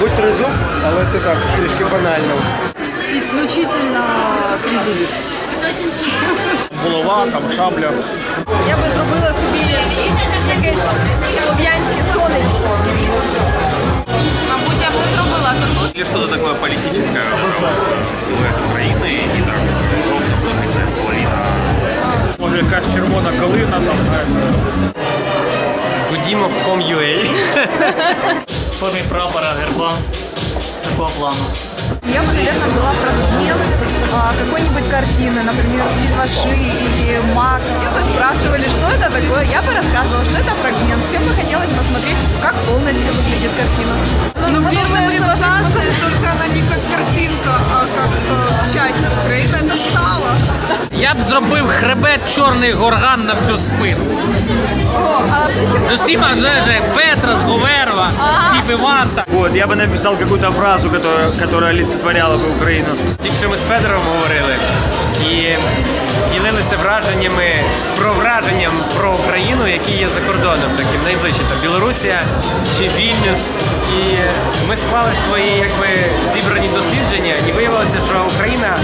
Мабуть, тризуб, але це так, трішки банально. Исключительно трезубец. Булава, там шабля. Я би зробила собі якесь слов'янське сонечко. Мабуть, я б не зробила тут. Или что-то такое политическое, вот это вот, силуэт Украины и так желто-блакитная половина. Може якась червона калина там, знаєте. Gudimov.com.ua В формі прапора, герба такого плану. Я бы, наверное, взяла фрагмент а, какой-нибудь картины, например, Сильваши или Мак. Все бы спрашивали, что это такое. Я бы рассказывала, что это фрагмент. Всем бы хотелось посмотреть, как полностью выглядит картина. Ну, мы должны были только она не как картинка, а как э, часть Украины. Это сало. Я б зробив хребет чорний горган на всю спину. З усіма знаєш, Петра, Сговерва, і Виванта. Вот, я бы написал какую-то фразу, которая, которая олицетворяла бы Украину. Тільки що ми з Федором говорили і ділилися враженнями про враженням про Україну, які є за кордоном, таким найближче там Білорусія чи Вільнюс. І ми склали свої якби зібрані дослідження, і виявилося, що Україна